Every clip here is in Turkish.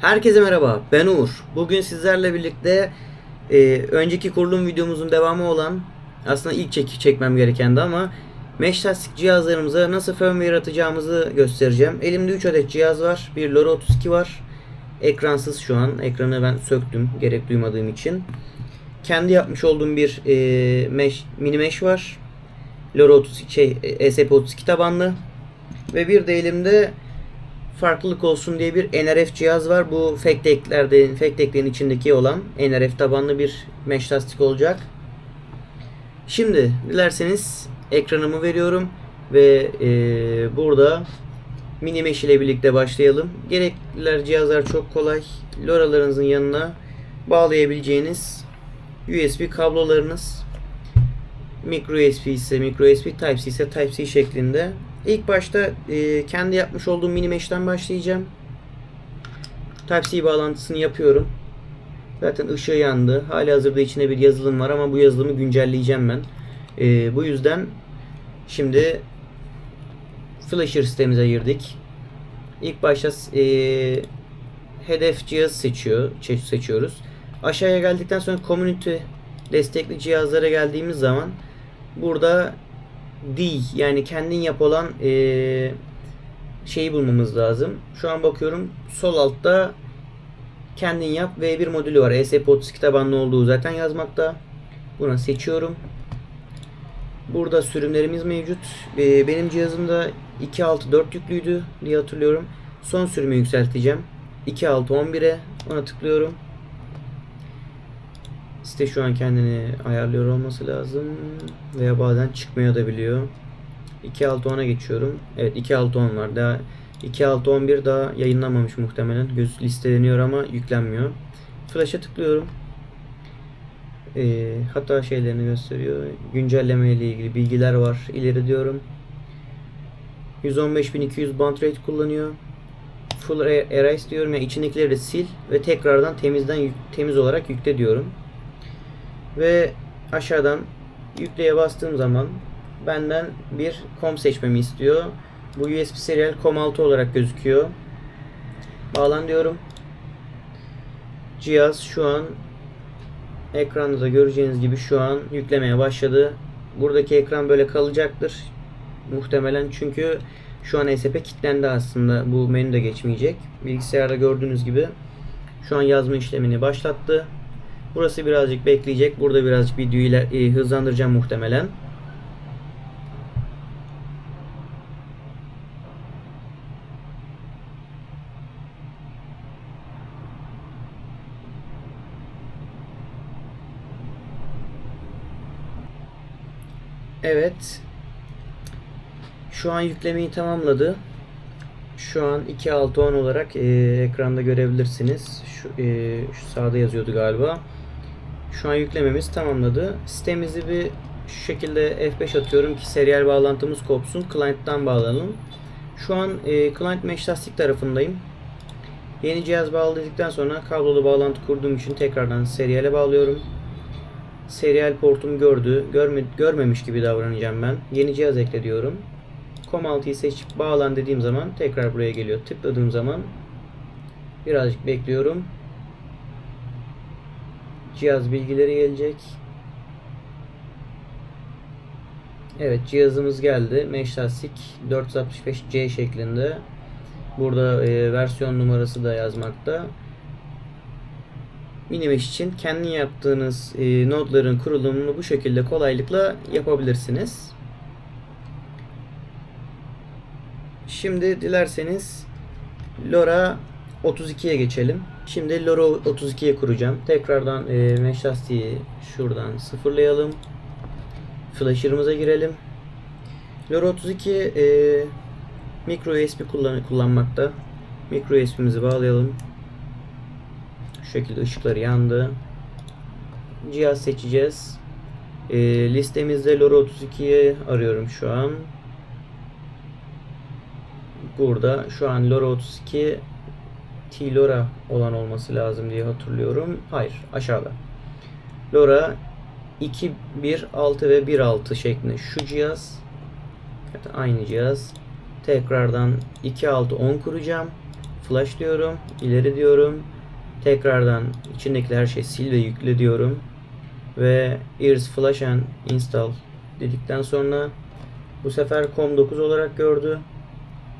Herkese merhaba, ben Uğur. Bugün sizlerle birlikte e, önceki kurulum videomuzun devamı olan aslında ilk çek çekmem gerekendi ama mesh lastik cihazlarımıza nasıl firmware atacağımızı göstereceğim. Elimde 3 adet cihaz var. Bir LoRa 32 var. Ekransız şu an. Ekranı ben söktüm gerek duymadığım için. Kendi yapmış olduğum bir e, mesh, mini mesh var. LoRa 32 şey e, ESP32 tabanlı. Ve bir de elimde farklılık olsun diye bir NRF cihaz var. Bu fake decklerde, fake decklerin içindeki olan NRF tabanlı bir mesh lastik olacak. Şimdi dilerseniz ekranımı veriyorum ve e, burada mini mesh ile birlikte başlayalım. Gerekliler cihazlar çok kolay. LoRa'larınızın yanına bağlayabileceğiniz USB kablolarınız micro USB ise micro USB, Type-C ise Type-C şeklinde. İlk başta e, kendi yapmış olduğum mini mesh'ten başlayacağım. Type-C bağlantısını yapıyorum. Zaten ışığı yandı. Hali hazırda içine bir yazılım var ama bu yazılımı güncelleyeceğim ben. E, bu yüzden şimdi Flasher sistemimize girdik. İlk başta e, hedef cihaz seçiyor, seçiyoruz. Aşağıya geldikten sonra community destekli cihazlara geldiğimiz zaman burada D yani kendin yap olan e, şeyi bulmamız lazım. Şu an bakıyorum sol altta kendin yap V1 modülü var. ESP32 tabanlı olduğu zaten yazmakta. Buna seçiyorum. Burada sürümlerimiz mevcut. E, benim cihazımda 2.6.4 yüklüydü diye hatırlıyorum. Son sürümü yükselteceğim. 2.6.11'e ona tıklıyorum. Site şu an kendini ayarlıyor olması lazım. Veya bazen çıkmaya da biliyor. 2.6.10'a geçiyorum. Evet 2.6.10 var. Daha 2.6.11 daha yayınlanmamış muhtemelen. Göz listeleniyor ama yüklenmiyor. Flash'a tıklıyorum. Ee, hatta şeylerini gösteriyor. Güncelleme ile ilgili bilgiler var. İleri diyorum. 115.200 band rate kullanıyor. Full erase diyorum. Yani içindekileri de sil ve tekrardan temizden temiz olarak yükle diyorum. Ve aşağıdan yükleye bastığım zaman benden bir COM seçmemi istiyor. Bu USB serial COM6 olarak gözüküyor. Bağlan diyorum. Cihaz şu an ekranda da göreceğiniz gibi şu an yüklemeye başladı. Buradaki ekran böyle kalacaktır. Muhtemelen çünkü şu an ESP kilitlendi aslında. Bu menü de geçmeyecek. Bilgisayarda gördüğünüz gibi şu an yazma işlemini başlattı. Burası birazcık bekleyecek. Burada birazcık videoyu ile, e, hızlandıracağım muhtemelen. Evet. Şu an yüklemeyi tamamladı. Şu an 2.6.10 olarak e, ekranda görebilirsiniz. Şu, e, şu sağda yazıyordu galiba. Şu an yüklememiz tamamladı. Sitemizi bir şu şekilde F5 atıyorum ki serial bağlantımız kopsun. Client'tan bağlanalım. Şu an e, Client Mesh Lastik tarafındayım. Yeni cihaz bağladıktan sonra kablolu bağlantı kurduğum için tekrardan seriale bağlıyorum. Serial portum gördü. Görme, görmemiş gibi davranacağım ben. Yeni cihaz ekle diyorum. COM6'yı seçip bağlan dediğim zaman tekrar buraya geliyor. Tıkladığım zaman birazcık bekliyorum. Cihaz bilgileri gelecek. Evet cihazımız geldi. Mesh lastik 465C şeklinde. Burada e, versiyon numarası da yazmakta. Minimesh için kendi yaptığınız e, nodların kurulumunu bu şekilde kolaylıkla yapabilirsiniz. Şimdi dilerseniz LoRa 32'ye geçelim. Şimdi LoRa 32'ye kuracağım. Tekrardan e, mesh lastiği şuradan sıfırlayalım. Flasher'ımıza girelim. LoRa 32 e, micro USB kullan kullanmakta. Micro USB'mizi bağlayalım. Şu şekilde ışıkları yandı. Cihaz seçeceğiz. E, listemizde LoRa 32'yi arıyorum şu an. Burada şu an LoRa 32 T-LoRa olan olması lazım diye hatırlıyorum. Hayır aşağıda. LoRa 2, 1, 6 ve 1, 6 şeklinde şu cihaz aynı cihaz tekrardan 2, 6, 10 kuracağım. flash diyorum. ileri diyorum. Tekrardan içindeki her şeyi sil ve yükle diyorum. Ve ears flash and install dedikten sonra bu sefer com9 olarak gördü.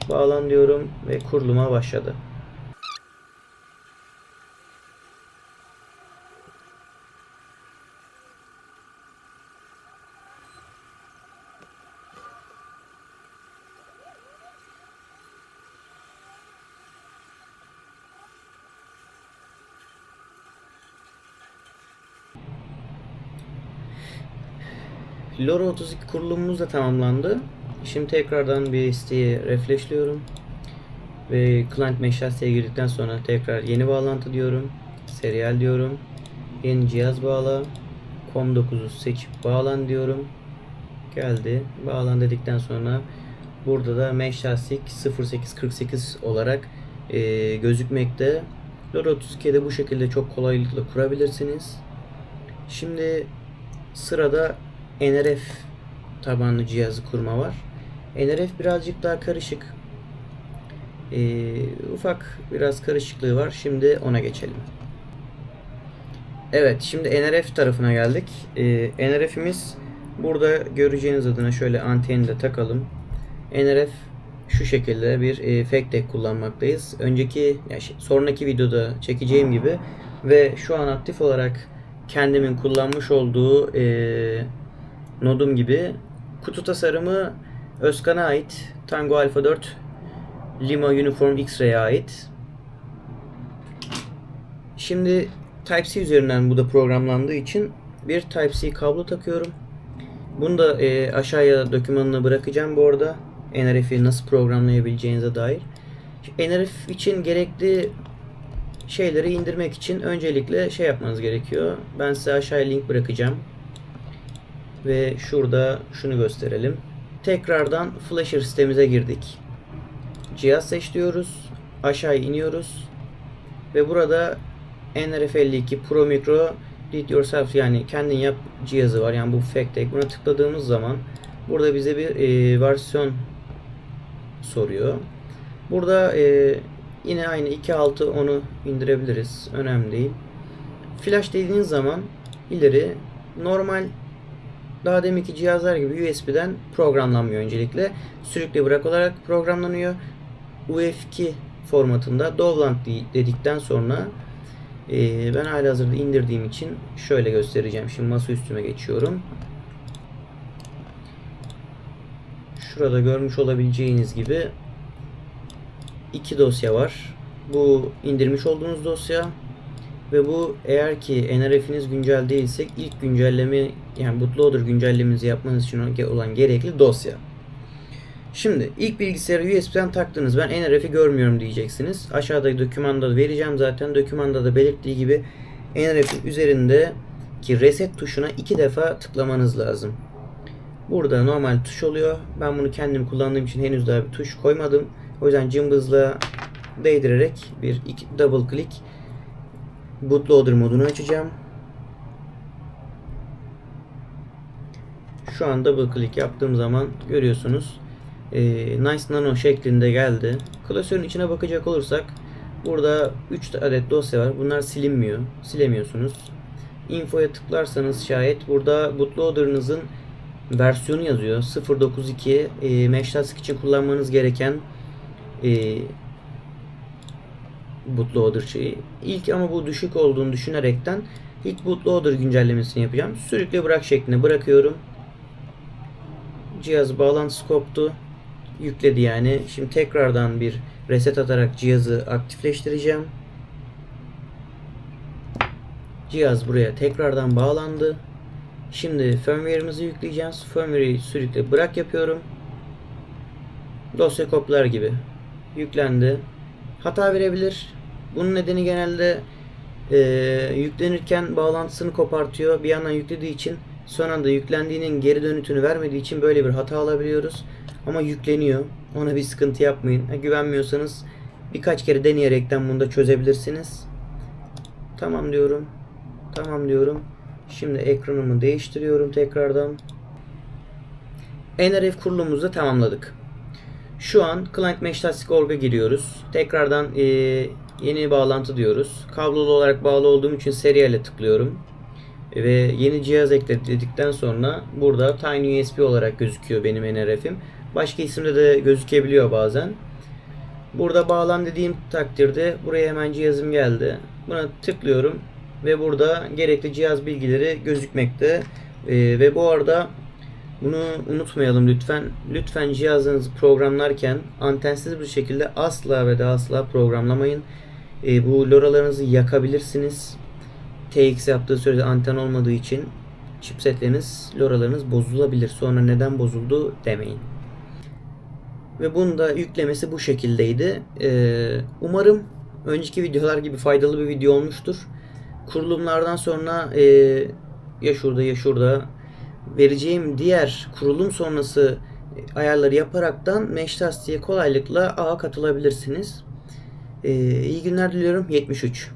Bağlan diyorum ve kuruluma başladı. LoRa 32 kurulumumuz da tamamlandı. Şimdi tekrardan bir siteyi refreshliyorum. Ve client mesh siteye girdikten sonra tekrar yeni bağlantı diyorum. Serial diyorum. Yeni cihaz bağla. COM9'u seçip bağlan diyorum. Geldi. Bağlan dedikten sonra burada da mesh lastik 0848 olarak e, gözükmekte. LoRa 32'de bu şekilde çok kolaylıkla kurabilirsiniz. Şimdi sırada NRF tabanlı cihazı kurma var. NRF birazcık daha karışık. Ee, ufak biraz karışıklığı var. Şimdi ona geçelim. Evet, şimdi NRF tarafına geldik. Ee, NRF'imiz burada göreceğiniz adına şöyle anteni de takalım. NRF şu şekilde bir e, fake deck kullanmaktayız. Önceki, yani şey, sonraki videoda çekeceğim gibi ve şu an aktif olarak kendimin kullanmış olduğu e, nodum gibi kutu tasarımı Özkan'a ait. Tango Alpha 4 Lima Uniform X-Ray'e ait. Şimdi Type-C üzerinden bu da programlandığı için bir Type-C kablo takıyorum. Bunu da e, aşağıya dokümanını bırakacağım bu arada. NRF'i nasıl programlayabileceğinize dair. NRF için gerekli şeyleri indirmek için öncelikle şey yapmanız gerekiyor. Ben size aşağıya link bırakacağım. Ve şurada şunu gösterelim. Tekrardan Flasher sitemize girdik. Cihaz seç diyoruz. Aşağı iniyoruz. Ve burada NRF52 Pro Micro Did Yourself yani kendin yap cihazı var. Yani bu Factech. Buna tıkladığımız zaman burada bize bir e, versiyon soruyor. Burada e, yine aynı 2.6 onu indirebiliriz. Önemli değil. Flash dediğiniz zaman ileri normal daha deminki cihazlar gibi USB'den programlanmıyor öncelikle. Sürükle bırak olarak programlanıyor. UF2 formatında Dovland dedikten sonra e, ben hala hazırda indirdiğim için şöyle göstereceğim. Şimdi masa üstüme geçiyorum. Şurada görmüş olabileceğiniz gibi iki dosya var. Bu indirmiş olduğunuz dosya ve bu eğer ki NRF'iniz güncel değilse ilk güncelleme yani bootloader güncellemenizi yapmanız için olan gerekli dosya. Şimdi ilk bilgisayarı USB'den taktınız. Ben NRF'i görmüyorum diyeceksiniz. Aşağıdaki dokümanda vereceğim zaten. Dokümanda da belirttiği gibi NRF'in üzerinde ki reset tuşuna iki defa tıklamanız lazım. Burada normal tuş oluyor. Ben bunu kendim kullandığım için henüz daha bir tuş koymadım. O yüzden cımbızla değdirerek bir iki, double click bootloader modunu açacağım. Şu an double click yaptığım zaman görüyorsunuz e, Nice Nano şeklinde geldi. Klasörün içine bakacak olursak burada 3 adet dosya var. Bunlar silinmiyor. Silemiyorsunuz. Info'ya tıklarsanız şayet burada bootloader'ınızın versiyonu yazıyor. 092 e, Meshtask için kullanmanız gereken e, bootloader şeyi. İlk ama bu düşük olduğunu düşünerekten ilk bootloader güncellemesini yapacağım. Sürükle bırak şeklinde bırakıyorum. Cihaz bağlantısı koptu. Yükledi yani. Şimdi tekrardan bir reset atarak cihazı aktifleştireceğim. Cihaz buraya tekrardan bağlandı. Şimdi firmware'ımızı yükleyeceğiz. Firmware'i sürükle bırak yapıyorum. Dosya koplar gibi. Yüklendi. Hata verebilir. Bunun nedeni genelde e, yüklenirken bağlantısını kopartıyor. Bir yandan yüklediği için son anda yüklendiğinin geri dönütünü vermediği için böyle bir hata alabiliyoruz. Ama yükleniyor. Ona bir sıkıntı yapmayın. Ha, güvenmiyorsanız birkaç kere deneyerekten bunu da çözebilirsiniz. Tamam diyorum. Tamam diyorum. Şimdi ekranımı değiştiriyorum tekrardan. NRF kurulumumuzu tamamladık. Şu an Client Mesh Tastic Org'a giriyoruz. Tekrardan e, yeni bağlantı diyoruz. Kablolu olarak bağlı olduğum için seriyle tıklıyorum. Ve yeni cihaz ekle dedikten sonra burada Tiny USB olarak gözüküyor benim NRF'im. Başka isimde de gözükebiliyor bazen. Burada bağlan dediğim takdirde buraya hemen cihazım geldi. Buna tıklıyorum ve burada gerekli cihaz bilgileri gözükmekte. Ee, ve bu arada bunu unutmayalım lütfen. Lütfen cihazınızı programlarken antensiz bir şekilde asla ve de asla programlamayın. Ee, bu loralarınızı yakabilirsiniz. TX yaptığı sürede anten olmadığı için chipsetleriniz, loralarınız bozulabilir. Sonra neden bozuldu demeyin. Ve bunun da yüklemesi bu şekildeydi. Ee, umarım önceki videolar gibi faydalı bir video olmuştur. Kurulumlardan sonra e, ya şurada ya şurada vereceğim diğer kurulum sonrası ayarları yaparaktan Mesh kolaylıkla ağa katılabilirsiniz. Ee, iyi günler diliyorum. 73.